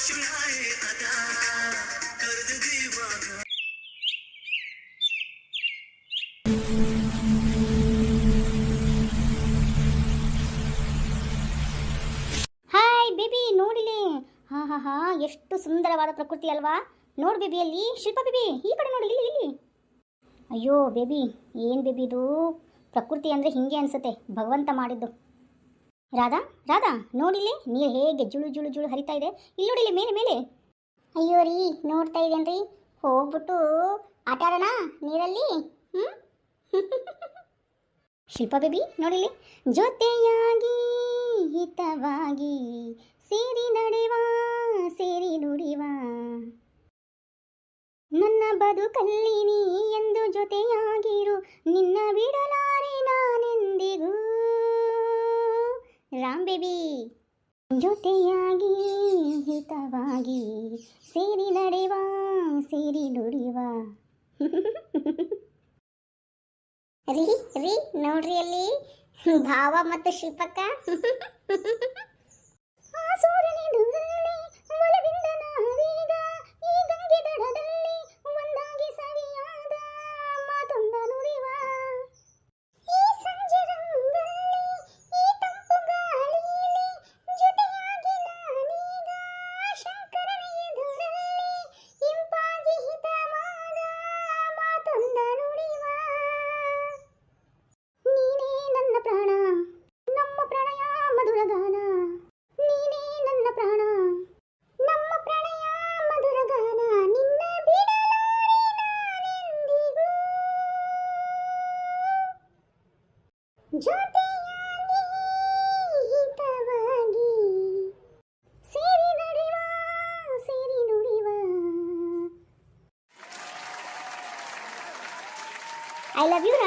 Hi baby ನೋಡಿಲಿ. ಹಾ ಹಾ ಎಷ್ಟು ಸುಂದರವಾದ ಪ್ರಕೃತಿ ಅಲ್ವಾ? ನೋಡ್ ಬೇಬಿ ಅಲ್ಲಿ, ಶಿಲ್ಪ ಬೇಬಿ ಈ ಕಡೆ ನೋಡಿ, ಇಲ್ಲಿ ಇಲ್ಲಿ. ಅಯ್ಯೋ ಬೇಬಿ ಏನು ಬೇಬಿ ಇದು? ಪ್ರಕೃತಿ ಅಂದರೆ ಹಿಂಗೆ ಅನಿಸುತ್ತೆ, ಭಗವಂತ ಮಾಡಿದ್ದು. ರಾಧಾ ರಾಧಾ ನೋಡಿಲಿ ನೀರು ಹೇಗೆ ಜುಳು ಜುಳು ಜುಳು ಹರಿತಾ ಇದೆ? ಇಲ್ಲಿ ನೋಡಿಲಿ ಮೇಲೆ ಮೇಲೆ. ಅಯ್ಯೋ ರೀ, ನೋಡ್ತಾ ಇದ್ದೇನ್ರಿ ಹೋಗ್ಬಿಟ್ಟು ಆಟ ಆಡೋಣ ನೀರಲ್ಲಿ? ಹ್ಞೂ ಶಿಲ್ಪ ಬೇಬಿ ನೋಡಿಲಿ ಜೊತೆಯಾಗಿ, ಹಿತವಾಗಿ ಸೇರಿ ನಡೆವ, ಸೇರಿ ನುಡಿವ. ನನ್ನ ಬದುಕಲ್ಲಿ ನೀ ಎಂದು ಜೊತೆಯಾಗಿರು, ನಿನ್ನ ಬಿಡಲಾರೆ ನಾನೆಂದಿಗೂ. ರಾಮ್ ಬೇಬಿ. ಜೊತೆಯಾಗಿ, ಹಿತವಾಗಿ ಸೇರಿ ನಡೆವ, ಸೇರಿ ನುಡಿವ. ರೀ ರೀ, ನೋಡ್ರಿ ಅಲ್ಲಿ. ಭಾವ ಮತ್ತು ಶಿಲ್ಪಕ್ಕ ಆ I love you Ram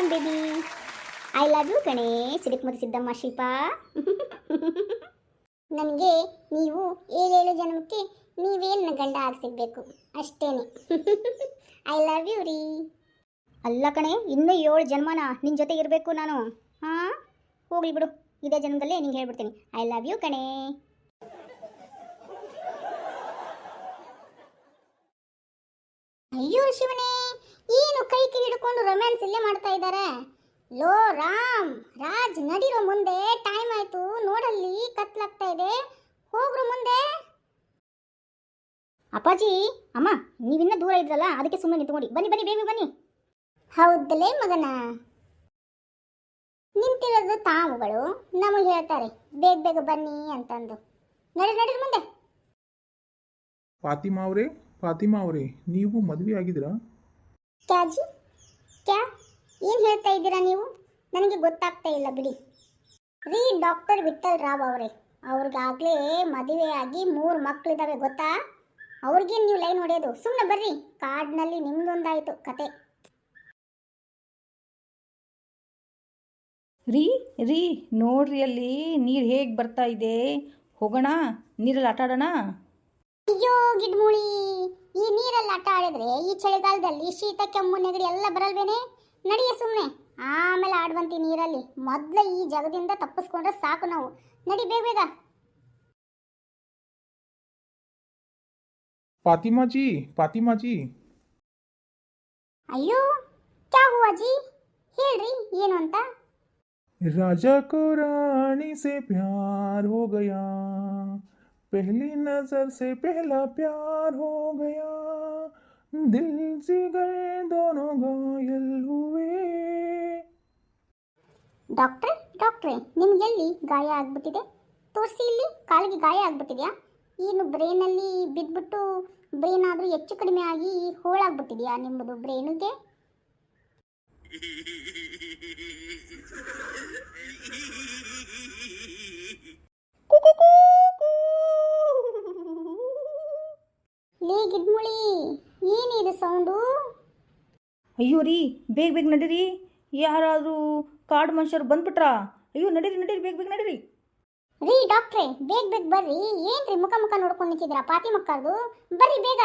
baby I love you ಕಣೆ ಮತ್ತು ಸಿದ್ದಮ್ಮ, ಶಿಲ್ಪ. ನನಗೆ ನೀವು ಏಳೇಳು ಜನ್ಮಕ್ಕೆ ನೀವೇನು ಗಂಡ ಆಗಿ ಸಿಗಬೇಕು. ಅಷ್ಟೇನೆ. ಐ ಲವ್ ಯು ರೀ. ಅಲ್ಲ ಕಣೆ, ಇನ್ನೂ ಏಳು ಜನ್ಮನ? ನಿನ್ನ ಜೊತೆ ಇರಬೇಕು ನಾನು. ಹಾಂ? ಹೋಗ್ಲಿ ಬಿಡು. ಇದೇ ಜನ್ಮದಲ್ಲೇ ನಿಂಗೆ ಹೇಳ್ಬಿಡ್ತೀನಿ. ಐ ಲವ್ ಯು ಕಣೆ. ಅಯ್ಯೋ ಶಿವನೇ, ಏನು ಕೈ ಕೈ ಹಿಡ್ಕೊಂಡು ರೊಮ್ಯಾನ್ಸ್ ಇಲ್ಲೇ ಮಾಡ್ತಾ ಇದ್ದಾರೆ ಲೋ ರಾಮ್, ರಾಜ್ ನಡಿರೋ ಮುಂದೆ ಟೈಮ್ ಆಯ್ತು. ನೋಡಲ್ಲಿ ಕತ್ಲಾಗ್ತಾ ಇದೆ. ಹೋಗ್ರು ಮುಂದೆ. ಅಪ್ಪಾಜಿ, ಅಮ್ಮ, ನೀವಿನ್ನ ದೂರ ಇದ್ರಲ್ಲ, ಅದಕ್ಕೆ ಸುಮ್ಮನೆ ನಿಂತ್ಕೊಂಡು. ಬನ್ನಿ ಬನ್ನಿ ಬೇಬಿ ಬನ್ನಿ. ಹೌದಲೇ ಮಗನ? ನಿಂತಿರೋದು ತಾವುಗಳು. ನಮಗೆ ಹೇಳ್ತಾರೆ ಬೇಗ ಬೇಗ ಬನ್ನಿ ಅಂತಂದು. ನಡಿ ನಡಿ ಮುಂದೆ. ಫಾತಿಮಾ ಅವರೇ ಫಾತಿಮಾ ಅವರೇ ನೀವು ಮದುವೆ ಆಗಿದ್ದೀರಾ? ಕ್ಯಾಜಿ ಕ್ಯಾ ಏನು ಹೇಳ್ತಾ ಇದ್ದೀರಾ ನೀವು? ನನಗೆ ಗೊತ್ತಾಗ್ತಾ ಇಲ್ಲ ಬಿಡಿ. ರೀ ಡಾಕ್ಟರ್ ವಿಠಲ್ ರಾವ್ ಅವರೇ. ಅವ್ರಿಗಾಗಲೇ ಮದುವೆಯಾಗಿ ಮೂರು ಮಕ್ಕಳಿದ್ದಾವೆ ಗೊತ್ತಾ? ಅವ್ರಿಗೇನು ನೀವು ಲೈನ್ ಹೊಡೆಯೋದು? ಸುಮ್ಮನೆ ಬರ್ರಿ. ಕಾಡಿನಲ್ಲಿ ನಿಮ್ದೊಂದಾಯಿತು ಕತೆ. ರೀ ರೀ ನೋಡ್ರಿ ಅಲ್ಲಿ ನೀರು ಹೇಗೆ ಬರ್ತಾ ಇದೆ. ಹೋಗೋಣ ನೀರಲ್ಲಿ ಆಟ ಆಡೋಣ. ಅಯ್ಯೋ ಗಿಡ್ಮೂಳಿ ಈ ನೀರಲ್ಲಿ ಆಟ ಆಡಿದ್ರೆ ಈ ಚಳಿಗಾಲದಲ್ಲಿ ಶೀತ ಕೆಮ್ಮು ನೆಗಡಿ ಎಲ್ಲ ಬರಲ್ವೇನೆ? ನಡೆಯ ಸುಮ್ಮನೆ ಆಮೇಲೆ ಆಡುವಂತಿ ನೀರಲ್ಲಿ. ಮೊದಲೇ ಈ ಜಗದಿಂದ ತಪ್ಪಿಸ್ಕೊಂಡ್ರೆ ಸಾಕು ನಾವು. ನಡಿ ಬೇಗ ಬೇಗ. ಪಾತಿಮಾಜಿ ಪಾತಿಮಾಜಿ ಅಯ್ಯೋ ಕ್ಯಾ ಹುವಾ ಜಿ? ಹೇಳ್ರಿ ಏನು ಅಂತ? राजा को रानी से प्यार हो गया पहली नजर से पहला प्यार हो गया दिल जिगर दोनों घायल हुए ಡಾಕ್ಟ್ರೆ ಡಾಕ್ಟ್ರೆ ನಿಮ್ಗೆ ಎಲ್ಲಿ ಗಾಯ ಆಗ್ಬಿಟ್ಟಿದೆ ತೋರಿಸಿ ಇಲ್ಲಿ ಕಾಲಿಗೆ ಗಾಯ ಆಗ್ಬಿಟ್ಟಿದ್ಯಾ ಏನು ಬ್ರೈನಲ್ಲಿ ಬಿದ್ದುಬಿಟ್ಟು ಬ್ರೈನ್ ಆದರೂ ಹೆಚ್ಚು ಕಡಿಮೆ ಆಗಿ ಹೋಳಾಗ್ಬಿಟ್ಟಿದ್ಯಾ ನಿಮ್ಮದು ಬ್ರೈನಿಗೆ ಲೇ ಗಿಡ್ಮುಳಿ ಏನಿದು ಸೌಂಡು? ಅಯ್ಯೋ ರೀ ಬೇಗ ಬೇಗ ನಡೀರಿ. ಯಾರಾದರೂ ಕಾಡು ಮನುಷ್ಯರು ಬಂದ್ಬಿಟ್ರಾ? ಅಯ್ಯೋ ನಡೀರಿ ನಡೀರಿ ಬೇಗ ಬೇಗ ನಡೀರಿ. ರೀ ಡಾಕ್ಟ್ರೆ ಬೇಗ ಬೇಗ ಬರ್ರಿ. ಏನ್ರಿ ಮುಖ ಮುಖ ನೋಡ್ಕೊಂಡು ನಿಂತಿದ್ದೀರಾ ಪಾತಿ ಮಕ್ಕಳದು ಬರ್ರಿ ಬೇಗ.